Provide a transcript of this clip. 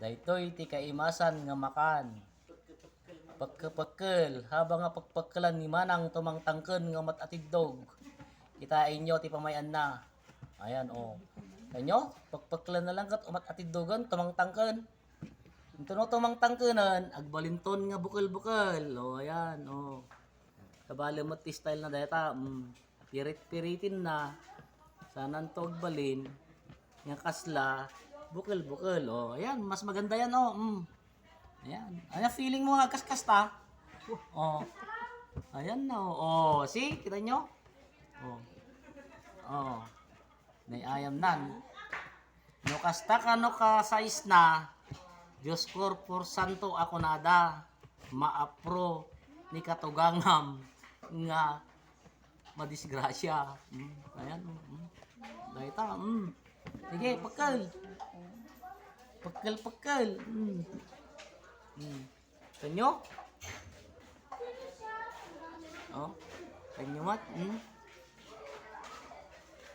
Daytoy ti kaimasan nga makan. Pagkapagkel, habang nga pagpagkalan ni Manang tumangtangken nga matatidog. Kitain nyo ti pamayan na. Ayan, oh. Kanyo, pagpagkalan na lang kat umat atidogan, tumangtangken. Ito no tumangtangkenan, agbalinton nga bukal-bukal. Oh, ayan, oh. Kabali mo ti style na data, mm, pirit-piritin na. Sana to agbalin. Nga kasla, bukal-bukal. Oh, ayan, mas maganda yan, oh. Mm. Ayan. Ayan, feeling mo nga kaskas ta. Oh. Ayan na, oh. oh. See, kita nyo? Oh. Oh. Naiayam nan. No kasta ka no ka size na. Diyos ko por santo ako nada. Maapro ni katugangam nga madisgrasya. Mm. Ayan. Mm. Dahil ta. Mm. Sige, pagkal. Pagkal, pagkal. Mm. Mm. Kanyo? Oh. Kanyo mat? Mm.